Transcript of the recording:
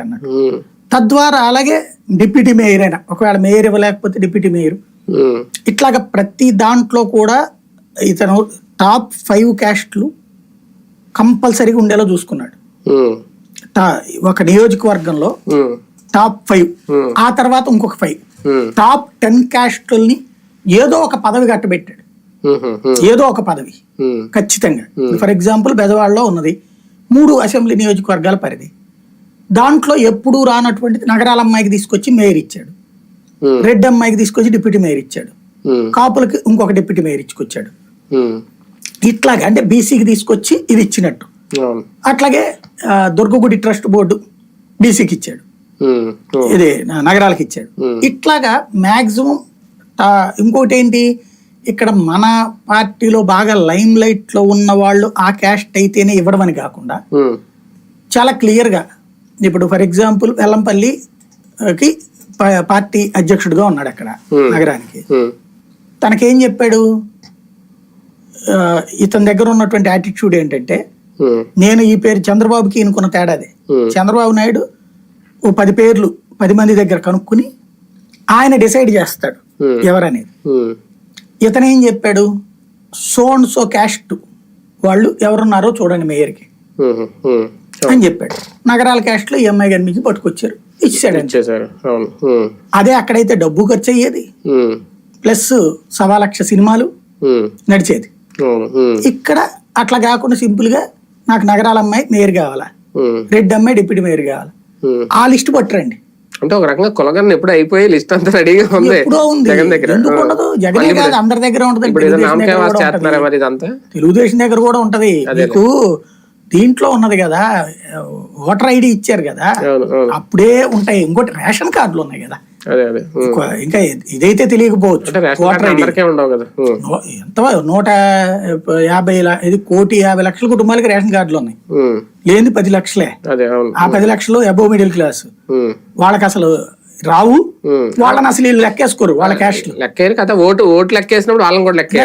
అన్నాడు ఉమ్, తద్వారా అలాగే డిప్యూటీ మేయర్ అయినా ఒకవేళ మేయర్ ఇవ్వలేకపోతే డిప్యూటీ మేయర్. ఇట్లాగ ప్రతి దాంట్లో కూడా ఇతను టాప్ ఫైవ్ క్యాస్ట్లు కంపల్సరీగా ఉండేలా చూసుకున్నాడు. ఒక నియోజకవర్గంలో టాప్ ఫైవ్. ఆ తర్వాత ఇంకొక ఫైవ్. టాప్ టెన్ క్యాస్టుల్ని ఏదో ఒక పదవి కట్టబెట్టాడు. ఏదో ఒక పదవి. ఖచ్చితంగా. ఫర్ ఎగ్జాంపుల్ బెదవాడలో ఉన్నది మూడు అసెంబ్లీ నియోజకవర్గాల పరిధి. దాంట్లో ఎప్పుడూ రానటువంటిది నగరాల అమ్మాయికి తీసుకొచ్చి మేయర్ ఇచ్చాడు. రెడ్ అమ్మాయికి తీసుకొచ్చి డిప్యూటీ మేయర్ ఇచ్చాడు. కాపులకి ఇంకొక డిప్యూటీ మేయర్ ఇచ్చుకొచ్చాడు. ఇట్లాగే అంటే బీసీకి తీసుకొచ్చి ఇది ఇచ్చినట్టు. అట్లాగే దుర్గగుడి ట్రస్ట్ బోర్డు బీసీకి ఇచ్చాడు. ఇది నగరాలకు ఇచ్చాడు. ఇట్లాగా మాక్సిమం ఇంకోటి ఏంటి ఇక్కడ మన పార్టీలో బాగా లైమ్ లైట్లో ఉన్న వాళ్ళు ఆ క్యాస్ట్ అయితేనే ఇవ్వడం అని కాకుండా చాలా క్లియర్గా ఇప్పుడు ఫర్ ఎగ్జాంపుల్ వెల్లంపల్లికి పార్టీ అధ్యక్షుడిగా ఉన్నాడు అక్కడ. నగరానికి. తనకేం చెప్పాడు? ఇతని దగ్గర ఉన్నటువంటి యాటిట్యూడ్ ఏంటంటే నేను ఈ పేరు చంద్రబాబుకి ఈయనకున్న తేడాదే. చంద్రబాబు నాయుడు ఓ పది పేర్లు పది మంది దగ్గర కనుక్కుని ఆయన డిసైడ్ చేస్తాడు. ఎవరనేది. ఇతను ఏం చెప్పాడు? సోన్ సో క్యాస్ట్ వాళ్ళు ఎవరున్నారో చూడండి మేయర్కి. అని చెప్పాడు. నగరాల క్యాస్ట్లో ఈ అమ్మాయి కనిపించి పట్టుకొచ్చారు. ఇచ్చేసారు అవును. ఉమ్, అదే అక్కడైతే డబ్బు ఖర్చు అయ్యేది ప్లస్ సవా లక్ష సినిమాలు నడిచేది. ఇక్కడ అట్లా కాకుండా సింపుల్గా నాకు నగరాల అమ్మాయి మేయర్ కావాలా? రెడ్ అమ్మాయి డిప్యూటీ మేయర్ కావాలా. ఆ లిస్ట్ పట్టరండి. అంటే ఒక రకంగా కులగన్న ఎప్పుడు అయిపోయి లిస్ట్ అంతా రెడీగా ఉంది. ఎప్పుడో ఉంది. జగన్ దగ్గర. ఎందుకు ఉండదు? జగనే కాదు అందరి దగ్గర ఉంటది. తెలుగుదేశం దగ్గర కూడా ఉంటది. మరి ఇదంతా? తెలుగుదేశం దగ్గర కూడా ఉంటది. మీకు దీంట్లో ఉన్నది కదా ఓటర్ ఐడి ఇచ్చారు కదా అప్పుడే ఉంటాయి. ఇంకోటి రేషన్ కార్డులు ఉన్నాయి కదా. ఇంకో- ఇదైతే తెలియకపోవచ్చు. Voter ID. ఎంత నూట యాభై ఇది కోటి యాభై లక్షల కుటుంబాలకి రేషన్ కార్డులు ఉన్నాయి. లేని పది లక్షలే. ఆ పది లక్షలు అబోవ్ మిడిల్ క్లాస్ వాళ్ళకి అసలు రావు. వాళ్ళని అసలు లెక్కేసుకోరు. వాళ్ళ క్యాస్ట్ లెక్క కదా. ఓటు ఓటు లెక్కేసినప్పుడు వాళ్ళని కూడా. లెక్క